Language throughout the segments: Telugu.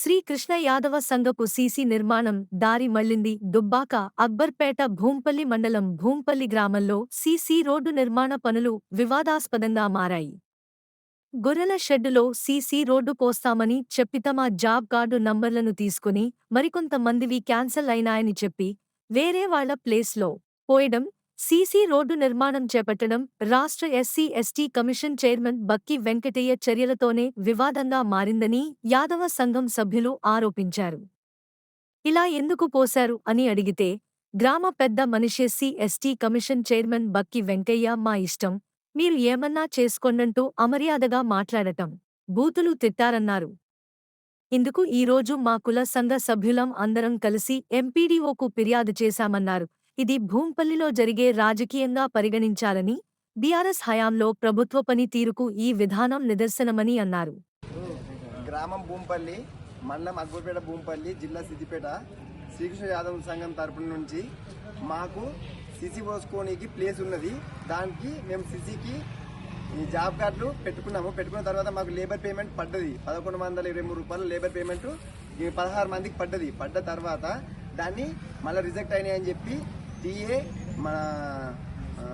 శ్రీ కృష్ణ యాదవ సంఘపు సీసీ నిర్మాణం దారి మళ్ళింది దుబ్బాక అక్బర్పేట భూంపల్లి మండలం భూంపల్లి గ్రామంలో సీసీ రోడ్డు నిర్మాణ పనులు వివాదాస్పదంగా మారాయి. గొర్రెల షెడ్డులో సీసీ రోడ్డు పోస్తామని చెప్పి తమ జాబ్ కార్డు నంబర్లను తీసుకుని మరికొంతమందివి క్యాన్సల్ అయినాయని చెప్పి వేరే వాళ్ళ ప్లేస్లో పోయడం సీసీ రోడ్డు నిర్మాణం చేపట్టడం రాష్ట్ర SC ST commission chairman Bakki Venkataiah చర్యలతోనే వివాదంగా మారిందని యాదవ సంఘం సభ్యులు ఆరోపించారు. ఇలా ఎందుకు పోశారు అని అడిగితే గ్రామ పెద్ద మనిషెస్సీ ST commission chairman Bakki Venkaiah మా ఇష్టం మీరు ఏమన్నా చేసుకోండంటూ అమర్యాదగా మాట్లాడటం బూతులు తిట్టారన్నారు. ఇందుకు ఈరోజు మా కుల సంఘ సభ్యులం అందరం కలిసి ఎంపీడీఓకు ఫిర్యాదు చేశామన్నారు. ఇది భూంపల్లిలో జరిగే రాజకీయంగా పరిగణించాలని బీఆర్ఎస్ హయాంలో ప్రభుత్వ పనితీరుకు ఈ విధానం నిదర్శనమని అన్నారు. గ్రామం భూంపల్లి మండలం అక్బర్పేట భూంపల్లి జిల్లా సిద్దిపేట శ్రీకృష్ణ యాదవ్ సంఘం తరపున నుంచి మాకు సిసి పోసుకోనికి ప్లేస్ ఉన్నది. దానికి మేము సిసికి ఈ జాబ్ కార్డులు పెట్టుకున్నాము. పెట్టుకున్న తర్వాత మాకు లేబర్ పేమెంట్ పడ్డది. పదకొండు వందల ఇరవై మూడు రూపాయలు లేబర్ పేమెంట్ పదహారు మందికి పడ్డది. పడ్డ తర్వాత దాన్ని మళ్ళీ రిజెక్ట్ అయినాయని అని చెప్పి టీఏ మన ఆ,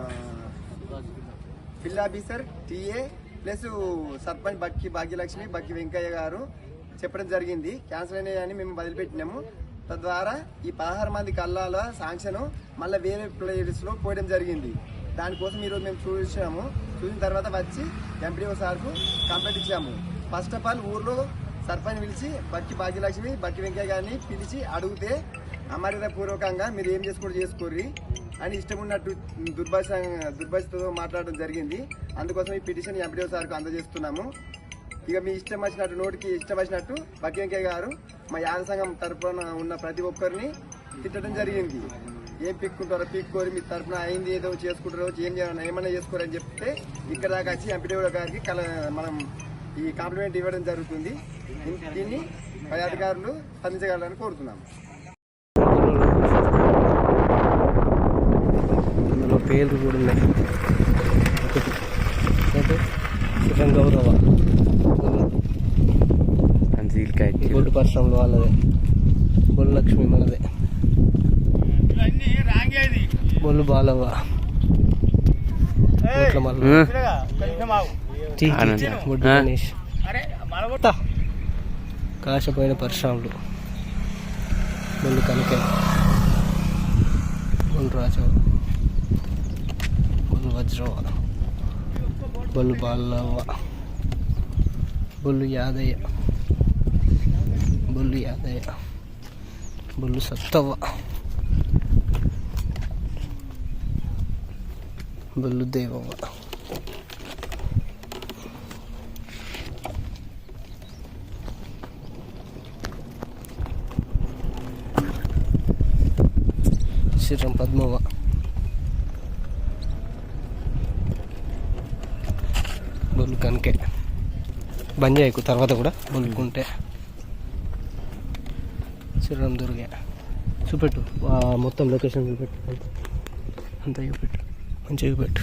officer TA plus sarpanch Bakki Bhagyalakshmi Bakki Venkaiah garu చెప్పడం జరిగింది. క్యాన్సిల్ అయినాయని మేము వదిలిపెట్టినాము. తద్వారా ఈ పదహారు మంది కళ్ళాల శాంక్షన్ మళ్ళీ వేరే ప్లేస్లో పోయడం జరిగింది. దానికోసం ఈరోజు మేము చూసాము చూసిన తర్వాత వచ్చి ఎంపీడీఓ సార్కు కంప్లైంట్ ఇచ్చాము. ఫస్ట్ ఆఫ్ ఆల్ ఊర్లో సర్పంచ్ పిలిచి బక్కి భాగ్యలక్ష్మి బక్కి వెంకయ్య గారిని పిలిచి అడిగితే అమర్యాద పూర్వకంగా మీరు ఏం చేసుకోరు చేసుకోర్రి అని ఇష్టం ఉన్నట్టు దుర్భాష దుర్భాషతో మాట్లాడడం జరిగింది. అందుకోసం ఈ పిటిషన్ ఎంపీడీఓ సార్కు అందజేస్తున్నాము. ఇక మీ ఇష్టం వచ్చినట్టు నోటికి ఇష్టం వచ్చినట్టు బక్కి గారు మా యాద సంఘం తరపున ఉన్న ప్రతి ఒక్కరిని తిట్టడం జరిగింది. ఏం పిక్కుంటారో పిక్కోరి మీ తరపున అయింది ఏదో చేసుకుంటారో ఏం చేయాలి ఏమైనా చేసుకోరని చెప్తే ఇక్కడ దాకా వచ్చి ఎంపీడీఓ గారికి కల మనం ఈ కాంప్లిమెంట్ ఇవ్వడం జరుగుతుంది. దీన్ని పై అధికారులు స్పందించగలరని కోరుతున్నాము. పేర్లు కూడా ఉన్నాయి. ఒకటి. సుఖం గౌరవ. గోల్డ్ పరిశ్రమలో వాళ్ళదే. బొల్లు లక్ష్మి మనదే బొల్లు బాలవ్వ? గణేష్. కాశపోయిన పరిశ్రమలు. బొల్లు కనకాయ. బొల్లు రాజవ వజ్రవ బొల్లు బాలవ్వ బొల్లు యాదయ్య బొల్లు యాదయ్య బొల్లు సత్తవ్వ బొల్లు దేవవ్వ శ్రీరం పద్మవ్వ బొల్లు కనకే బంద్ చేయకు తర్వాత కూడా బొల్లుకుంటే. శ్రీరామ్ దుర్గే చూపెట్టు. మొత్తం లొకేషన్ చూపెట్టు. అంతా చూపెట్టు. మంచిగా చూపెట్టు.